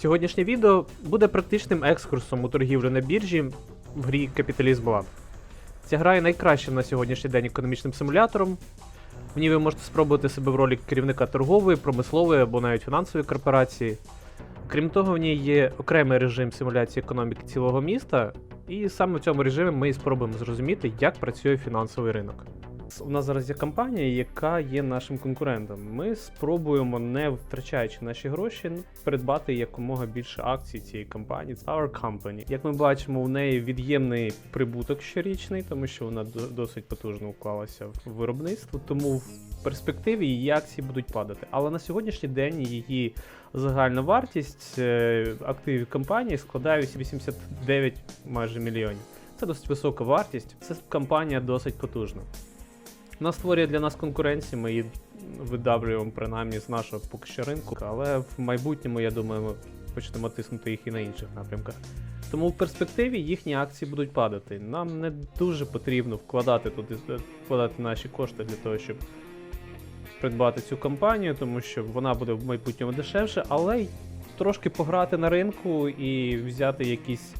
Сьогоднішнє відео буде практичним екскурсом у торгівлю на біржі в грі Капіталізм Lab. Ця гра є найкращим на сьогоднішній день економічним симулятором. В ній ви можете спробувати себе в ролі керівника торгової, промислової або навіть фінансової корпорації. Крім того, в ній є окремий режим симуляції економіки цілого міста, і саме в цьому режимі ми і спробуємо зрозуміти, як працює фінансовий ринок. У нас зараз є компанія, яка є нашим конкурентом. Ми спробуємо, не втрачаючи наші гроші, придбати якомога більше акцій цієї компанії. It's Our Company. Як ми бачимо, у неї від'ємний прибуток щорічний, тому що вона досить потужно уклалася в виробництво. Тому в перспективі її акції будуть падати. Але на сьогоднішній день її загальна вартість е, активів компанії складає 89 майже мільйонів. Це досить висока вартість. Це компанія досить потужна. Вона створює для нас конкуренцію, ми її видавлюємо принаймні з нашого поки що ринку, але в майбутньому, я думаю, ми почнемо тиснути їх і на інших напрямках. Тому в перспективі їхні акції будуть падати. Нам не дуже потрібно вкладати туди вкладати наші кошти для того, щоб придбати цю компанію, тому що вона буде в майбутньому дешевше, але й трошки пограти на ринку і взяти якісь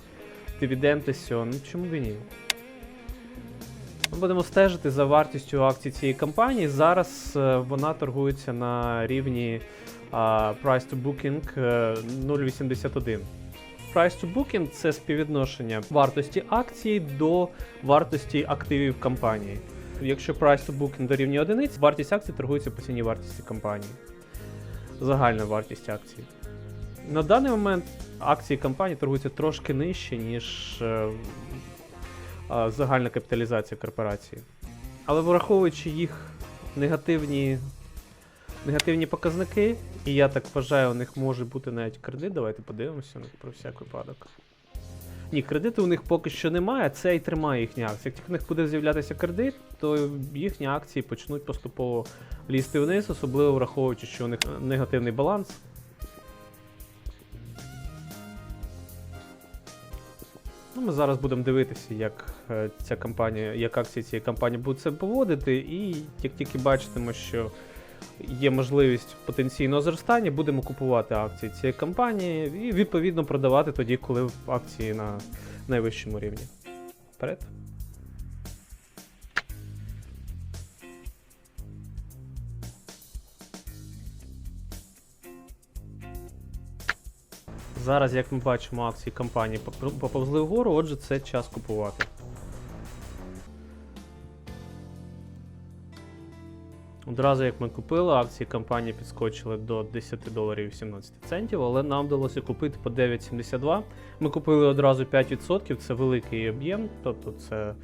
дивіденди з цього. Ну чому б і ні? Ми будемо стежити за вартістю акцій цієї компанії. Зараз е, вона торгується на рівні Price to Booking е, 0,81. Price to Booking це співвідношення вартості акції до вартості активів компанії. Якщо Price to Booking дорівнює одиниць, вартість акцій торгується по ціні вартості компанії. Загальна вартість акцій. На даний момент акції компанії торгуються трошки нижче, ніж е, загальна капіталізація корпорації. Але враховуючи їх негативні, негативні показники, і я так вважаю, у них може бути навіть кредит. Давайте подивимося про всяк випадок. Ні, кредиту у них поки що немає, це і тримає їхні акції. Як тільки в них буде з'являтися кредит, то їхні акції почнуть поступово лізти вниз, особливо враховуючи, що у них негативний баланс. Ну, ми зараз будемо дивитися, як е, ця компанія, як акції цієї компанії будуть себе поводити, і як тільки бачитимо, що є можливість потенційного зростання, будемо купувати акції цієї компанії і відповідно продавати тоді, коли акції на найвищому рівні. Вперед. Зараз, як ми бачимо, акції компанії поповзли вгору, отже, це час купувати. Одразу як ми купили, акції компанії підскочили до 10 доларів 17 центів, але нам вдалося купити по 9,72. Ми купили одразу 5%, це великий об'єм, тобто це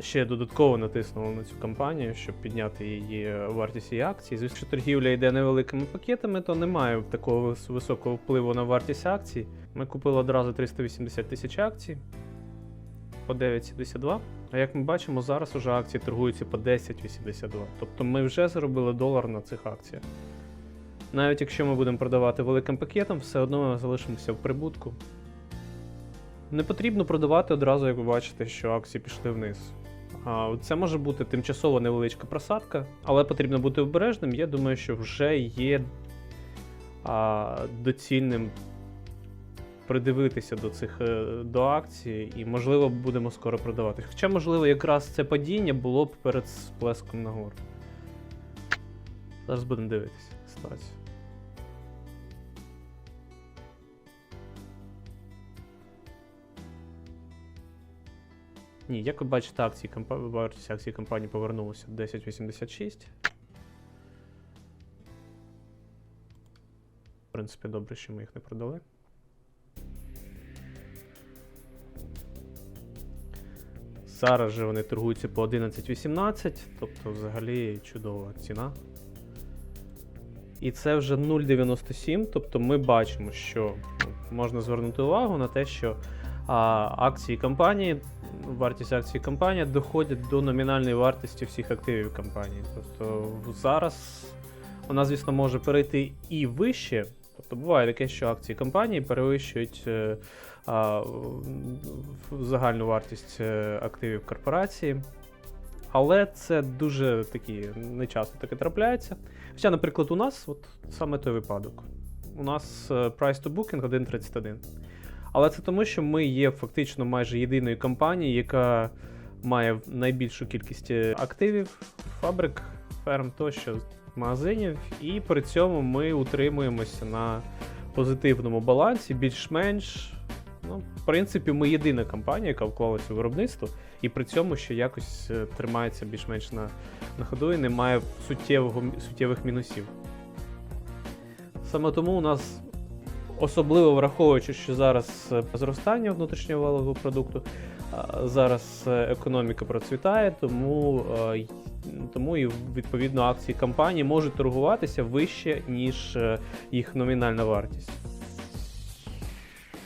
ще додатково натиснуло на цю компанію, щоб підняти її вартість її акцій. Звісно, торгівля йде невеликими пакетами, то немає такого високого впливу на вартість акцій. Ми купили одразу 380 тисяч акцій по 9,72. А як ми бачимо, зараз уже акції торгуються по 10,82. Тобто ми вже заробили долар на цих акціях. Навіть якщо ми будемо продавати великим пакетом, все одно ми залишимося в прибутку. Не потрібно продавати одразу, як ви бачите, що акції пішли вниз. Це може бути тимчасово невеличка просадка, але потрібно бути обережним. Я думаю, що вже є доцільним придивитися до цих е, до акцій, і можливо будемо скоро продавати. Хоча, можливо, якраз це падіння було б перед сплеском нагору. Зараз будемо дивитися ситуацію. Ні, як ви бачите, акції вартість акцій компанії повернулася в 10.86. В принципі, добре, що ми їх не продали. Зараз же вони торгуються по 11.18, тобто взагалі чудова ціна. І це вже 0,97, тобто ми бачимо, що ну, можна звернути увагу на те, що а, акції компанії, вартість акцій компанії доходять до номінальної вартості всіх активів компанії. Тобто зараз вона, звісно, може перейти і вище. Тобто буває таке, що акції компанії перевищують е, а, загальну вартість е, активів корпорації. Але це дуже такі не часто таке трапляється. Хоча, наприклад, у нас от саме той випадок. у нас е, price to booking 1.31. Але це тому, що ми є фактично майже єдиною компанією, яка має найбільшу кількість е, активів, фабрик, ферм тощо, магазинів, і при цьому ми утримуємося на позитивному балансі, більш-менш. Ну, в принципі, ми єдина компанія, яка вклалася у виробництво, і при цьому ще якось е, тримається більш-менш на, на ходу і не має суттєвого, суттєвих мінусів. Саме тому у нас, особливо враховуючи, що зараз е, зростання внутрішнього валового продукту, зараз е, економіка процвітає, тому, е, тому і відповідно акції компанії можуть торгуватися вище, ніж їх номінальна вартість.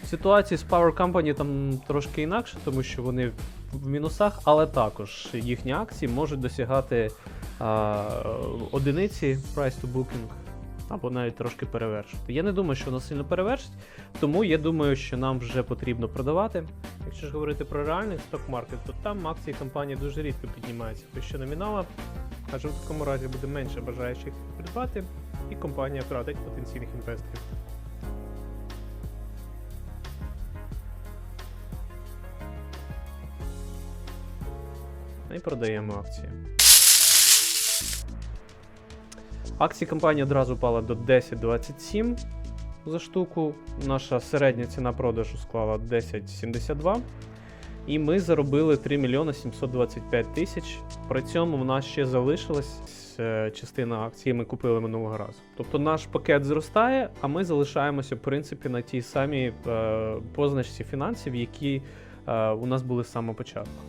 Ситуація з Power Company там трошки інакше, тому що вони в мінусах, але також їхні акції можуть досягати а, одиниці price to booking, або навіть трошки перевершити. Я не думаю, що воно сильно перевершить, тому я думаю, що нам вже потрібно продавати. Якщо ж говорити про реальний сток-маркет, то там акції компанії дуже рідко піднімаються вище номінала, адже в такому разі буде менше бажаючих придбати, і компанія втратить потенційних інвесторів. І продаємо акції. Акції компанії одразу впали до 10.27 за штуку. Наша середня ціна продажу склала 10.72. І ми заробили 3 мільйони 725 тисяч. При цьому в нас ще залишилась е, частина акцій, ми купили минулого разу. Тобто наш пакет зростає, а ми залишаємося, в принципі, на тій самій е, позначці фінансів, які е, у нас були з самого початку.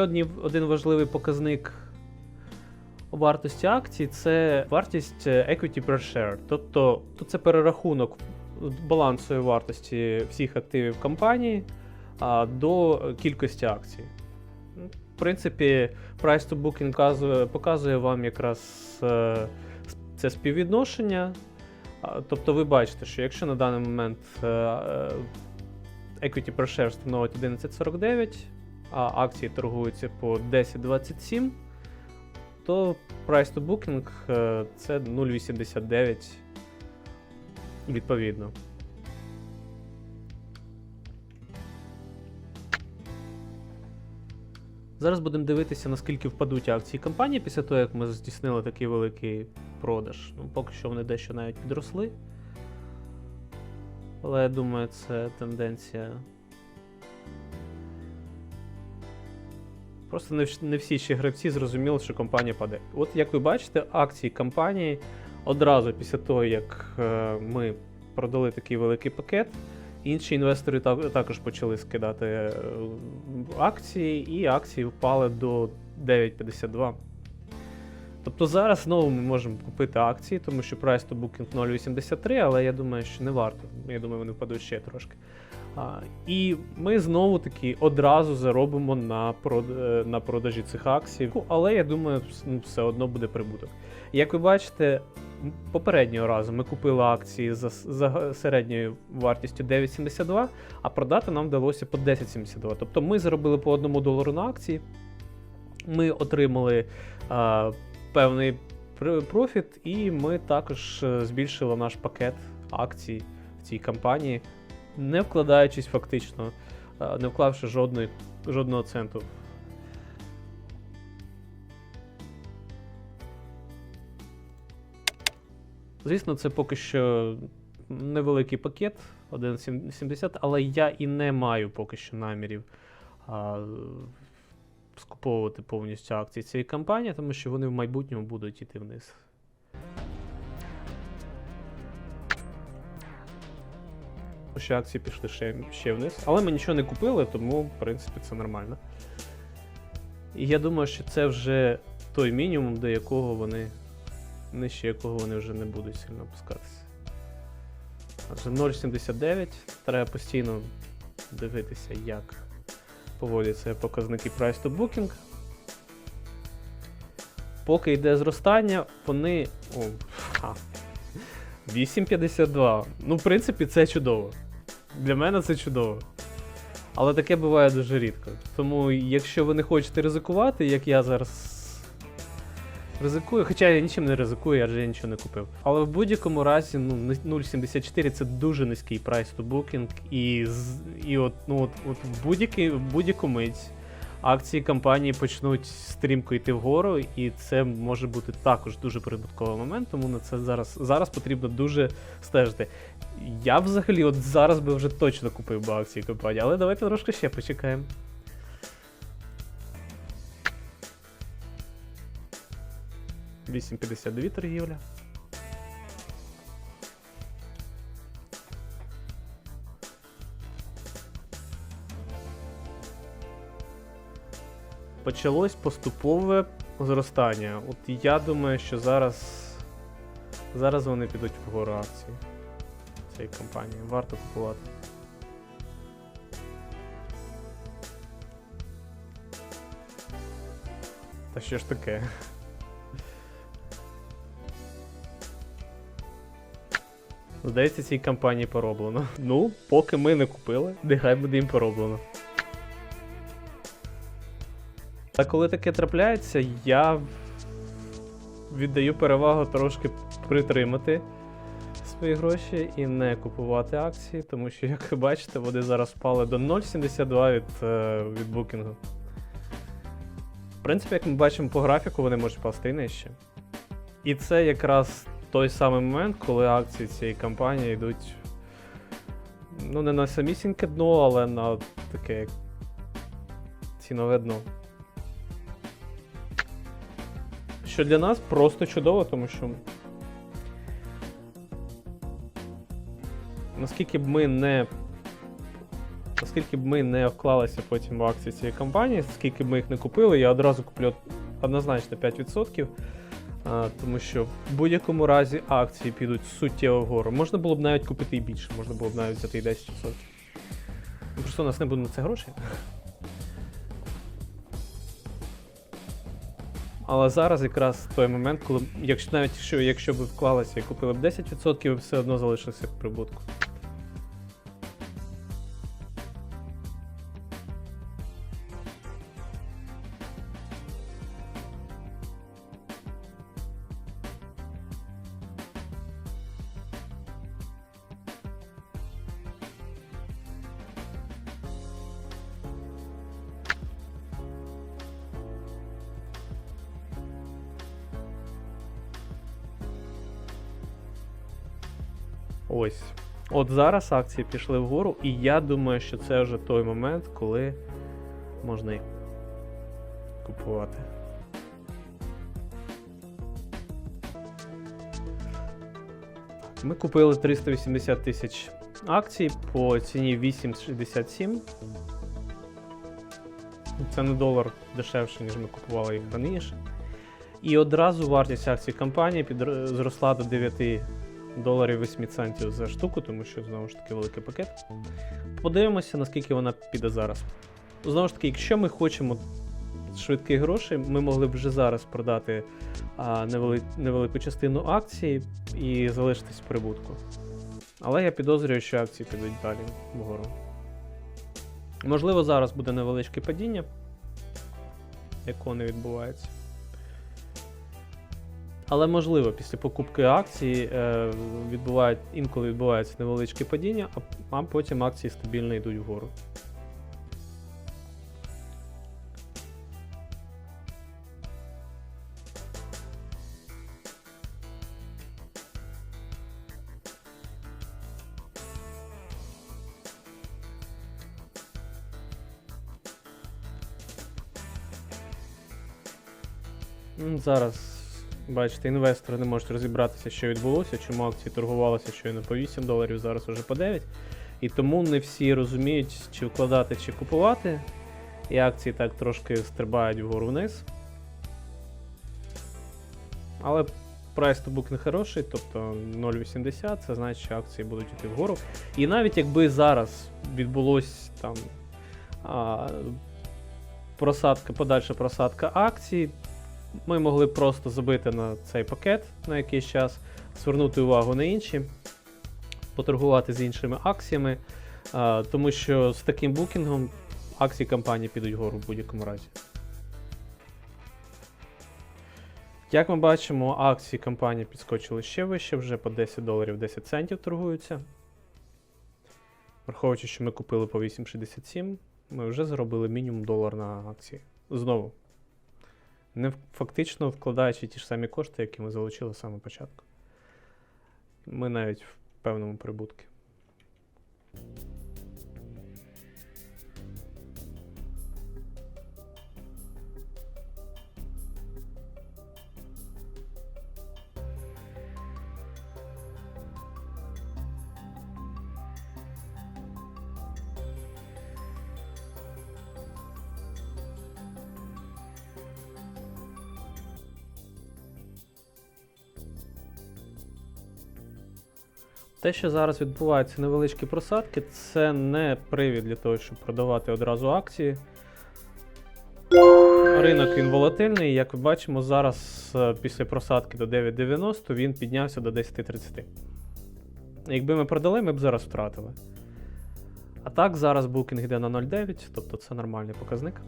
Одні, один важливий показник вартості акцій це вартість е, equity per share. Тобто то це перерахунок балансової вартості всіх активів компанії до кількості акцій. Ну, В принципі, price to booking показує, показує вам якраз е, це співвідношення. Тобто ви бачите, що якщо на даний момент е, equity per share становить 11.49, а акції торгуються по 10.27, то price to booking е, це 0.89 відповідно. Зараз будемо дивитися, наскільки впадуть акції компанії після того, як ми здійснили такий великий продаж. Ну, поки що вони дещо навіть підросли. Але я думаю, це тенденція. Просто не, всі ще гравці зрозуміли, що компанія паде. От як ви бачите, акції компанії одразу після того, як е, ми продали такий великий пакет, інші інвестори та- також почали скидати е, акції, і акції впали до 9,52. Тобто зараз знову ми можемо купити акції, тому що price to booking 0,83, але я думаю, що не варто. Я думаю, вони впадуть ще трошки. І ми знову таки одразу заробимо на, е, на продажі цих акцій. Але я думаю, ну, все одно буде прибуток. Як ви бачите, попереднього разу ми купили акції за, за середньою вартістю 9,72, а продати нам вдалося по 10,72. Тобто ми заробили по 1 долару на акції. Ми отримали а, певний пр- профіт, і ми також е, збільшили наш пакет акцій в цій компанії, не вкладаючись фактично, не вклавши жодної, жодного центу. Звісно, це поки що невеликий пакет 1,70, але я і не маю поки що намірів а, скуповувати повністю акції цієї компанії, тому що вони в майбутньому будуть йти вниз. Що акції пішли ще, ще вниз. Але ми нічого не купили, тому, в принципі, це нормально. І я думаю, що це вже той мінімум, до якого вони. Нижче якого вони вже не будуть сильно опускатися. Отже, 0,79. Треба постійно дивитися, як поводяться показники price to booking. Поки йде зростання, вони. О, а, 8,52. Ну, в принципі, це чудово. Для мене це чудово. Але таке буває дуже рідко. Тому, якщо ви не хочете ризикувати, як я зараз Ризикую, хоча я нічим не ризикую, я нічого не купив. Але в будь-якому разі, ну, 0,74 це дуже низький прайс to booking, і, і от, ну, от, от будь-який- будь-яку мить акції компанії почнуть стрімко йти вгору, і це може бути також дуже прибутковий момент, тому на це зараз, зараз потрібно дуже стежити. Я взагалі от зараз би вже точно купив би акції компанії, але давайте трошки ще почекаємо. Вісім п'ятдесят торгівля. Почалось поступове зростання. От я думаю, що зараз. Зараз вони підуть вгору акції цієї компанії. Варто купувати. Та що ж таке? Здається, цій компанії пороблено. Ну, поки ми не купили, нехай буде їм пороблено. Та коли таке трапляється, я віддаю перевагу трошки притримати свої гроші і не купувати акції, тому що, як ви бачите, вони зараз впали до 0,72 від, е, від букінгу. В принципі, як ми бачимо по графіку, вони можуть впасти і нижче. І це якраз той самий момент, коли акції цієї компанії йдуть. Ну, не на самісіньке дно, але на таке цінове дно. Що для нас просто чудово, тому що. Наскільки б ми не. Наскільки б ми не вклалися потім в акції цієї компанії, скільки б ми їх не купили, я одразу куплю однозначно 5%. А, тому що в будь-якому разі акції підуть суттєво вгору. Можна було б навіть купити і більше, можна було б навіть взяти і 10%. Ну, Просто у нас не буде на це грошей. Але зараз якраз той момент, коли, якщо навіть якщо, якщо б вклалася і купили б 10%, ви б все одно залишилися в прибутку. Зараз акції пішли вгору, і я думаю, що це вже той момент, коли можна їх купувати. Ми купили 380 тисяч акцій по ціні 8,67. Це на долар дешевше, ніж ми купували їх раніше. І одразу вартість акцій компанії зросла до 9 доларів 8 центів за штуку, тому що знову ж таки великий пакет. Подивимося, наскільки вона піде зараз. Знову ж таки, якщо ми хочемо швидких грошей, ми могли б вже зараз продати а, невели... невелику частину акцій і залишитись в прибутку. Але я підозрюю, що акції підуть далі вгору. Можливо, зараз буде невеличке падіння, якого не відбувається. Але можливо, після покупки акцій е, відбувають, інколи відбувається невеличке падіння, а, а потім акції стабільно йдуть вгору. Зараз, бачите, інвестори не можуть розібратися, що відбулося, чому акції торгувалися щойно по 8 доларів, зараз уже по 9. І тому не всі розуміють, чи вкладати, чи купувати. І акції так трошки стрибають вгору вниз. Але прайс to book не хороший, тобто 0,80, це значить, що акції будуть йти вгору. І навіть якби зараз відбулось там а, просадка, подальша просадка акцій, ми могли просто забити на цей пакет на якийсь час, звернути увагу на інші, поторгувати з іншими акціями, тому що з таким букінгом акції компанії підуть вгору в будь-якому разі. Як ми бачимо, акції компанії підскочили ще вище, вже по 10 доларів 10 центів торгуються. Враховуючи, що ми купили по 8,67, ми вже заробили мінімум долар на акції. Знову. Не фактично вкладаючи ті ж самі кошти, які ми залучили з самого початку. Ми навіть в певному прибутку. Те, що зараз відбуваються невеличкі просадки, це не привід для того, щоб продавати одразу акції. Ринок він волатильний, як ми бачимо, зараз е, після просадки до 9.90 він піднявся до 10.30. Якби ми продали, ми б зараз втратили. А так, зараз букінг йде на 0.9, тобто це нормальний показник.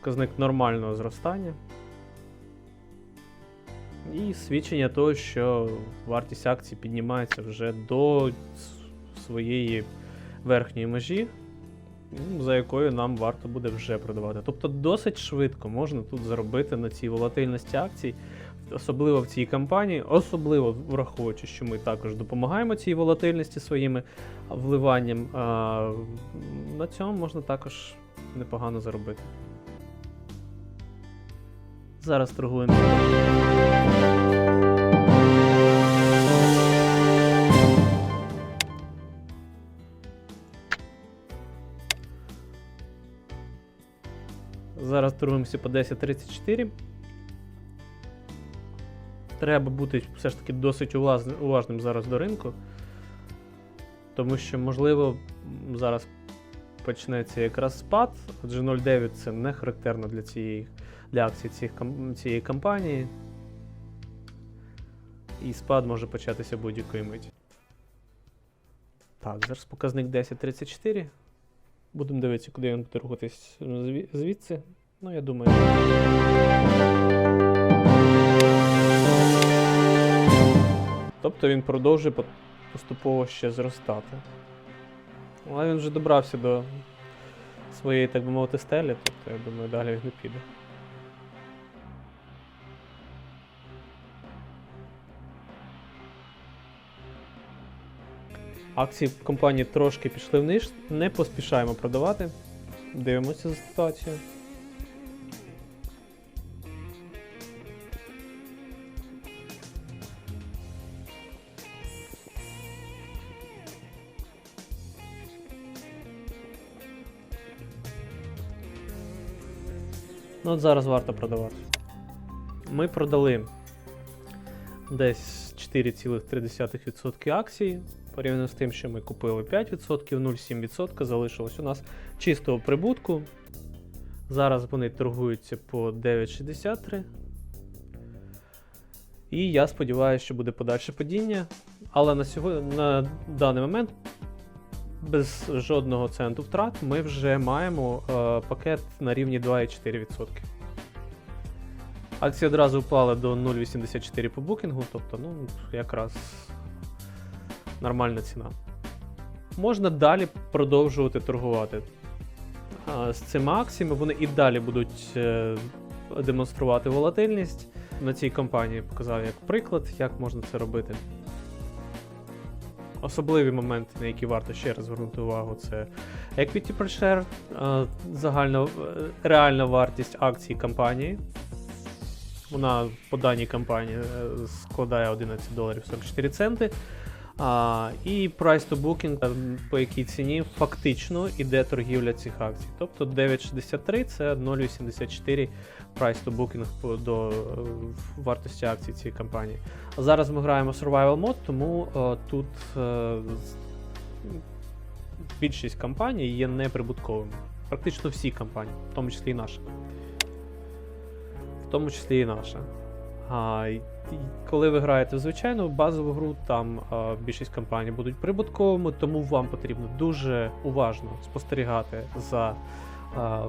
Показник нормального зростання. І свідчення того, що вартість акцій піднімається вже до своєї верхньої межі, за якою нам варто буде вже продавати. Тобто досить швидко можна тут заробити на цій волатильності акцій, особливо в цій кампанії, особливо враховуючи, що ми також допомагаємо цій волатильності своїми вливанням. На цьому можна також непогано заробити. Зараз торгуємо. Зараз торгуємося по 10.34. Треба бути все ж таки досить уважним зараз до ринку. Тому що, можливо, зараз почнеться якраз спад, адже 0.9 це не характерно для цієї для акцій цих, цієї компанії. І спад може початися будь-якої миті. Так, зараз показник 10.34. Будемо дивитися, куди він буде рухатись звідси. Ну, я думаю. Тобто він продовжує поступово ще зростати. Але він вже добрався до своєї, так би мовити, стелі, тобто я думаю, далі він не піде. Акції компанії трошки пішли вниз, не поспішаємо продавати. Дивимося за ситуацією. Ну от зараз варто продавати. Ми продали десь 4,3% акцій. Порівняно з тим, що ми купили 5%, 0,7% залишилось у нас чистого прибутку. Зараз вони торгуються по 9,63. І я сподіваюся, що буде подальше падіння. Але на сьогодні, на даний момент, без жодного центу втрат, ми вже маємо е, пакет на рівні 2,4%. Акції одразу впали до 0,84 по букінгу, тобто, ну, якраз нормальна ціна. Можна далі продовжувати торгувати. З цими акціями вони і далі будуть е, демонструвати волатильність. На цій компанії показав як приклад, як можна це робити. Особливі моменти, на які варто ще раз звернути увагу, це equity per share, загальна е, реальна вартість акцій компанії. Вона по даній компанії е, складає 11 доларів 44 центи. А, і price to booking, е, по якій ціні фактично іде торгівля цих акцій. Тобто 9,63 це 0,84 price to booking до е, вартості акцій цієї компанії. А зараз ми граємо survival mode, тому е, тут е, більшість компаній є неприбутковими. Практично всі компанії, в тому числі і наша. В тому числі і наша. А, коли ви граєте звичайну базову гру, там а, більшість компаній будуть прибутковими, тому вам потрібно дуже уважно спостерігати за а,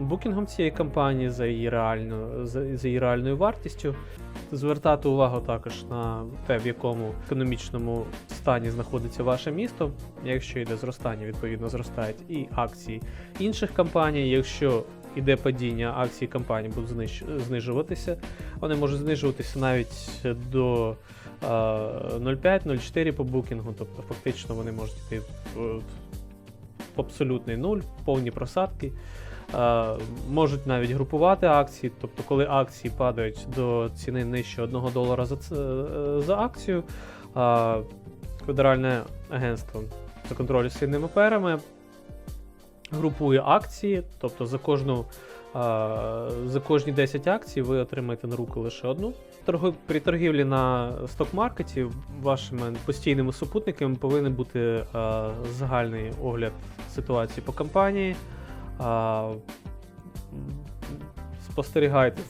букінгом цієї компанії за її, реальну, за, за її реальною вартістю. Звертати увагу також на те, в якому економічному стані знаходиться ваше місто. Якщо йде зростання, відповідно зростають і акції інших компаній. Якщо йде падіння, акції компаній будуть зниж- знижуватися. Вони можуть знижуватися навіть до а, 0,5-0,4 по букінгу, тобто фактично вони можуть йти в, абсолютний нуль, повні просадки. Можуть навіть групувати акції, тобто, коли акції падають до ціни нижче 1 долара за, е, за акцію, Федеральне агентство за контролю з цінними паперами групує акції, тобто за кожну. За кожні 10 акцій ви отримаєте на руку лише одну. При торгівлі на сток-маркеті вашими постійними супутниками повинен бути загальний огляд ситуації по компанії. Спостерігайте,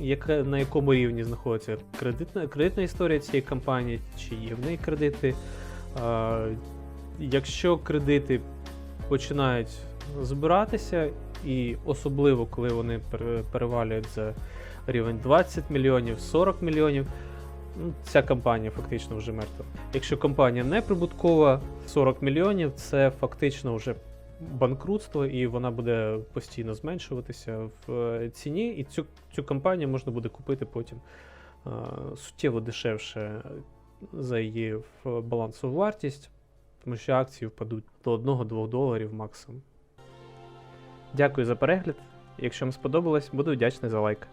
як, на якому рівні знаходиться кредитна, кредитна історія цієї компанії, чи є в неї кредити. Якщо кредити починають збиратися, і особливо коли вони пере- перевалюють за рівень 20 мільйонів, 40 мільйонів, ну, ця компанія фактично вже мертва. Якщо компанія не прибуткова, 40 мільйонів це фактично вже банкрутство, і вона буде постійно зменшуватися в е, ціні, і цю, цю компанію можна буде купити потім е, суттєво дешевше за її балансову вартість, тому що акції впадуть до 1-2 доларів максимум. Дякую за перегляд. Якщо вам сподобалось, буду вдячний за лайк.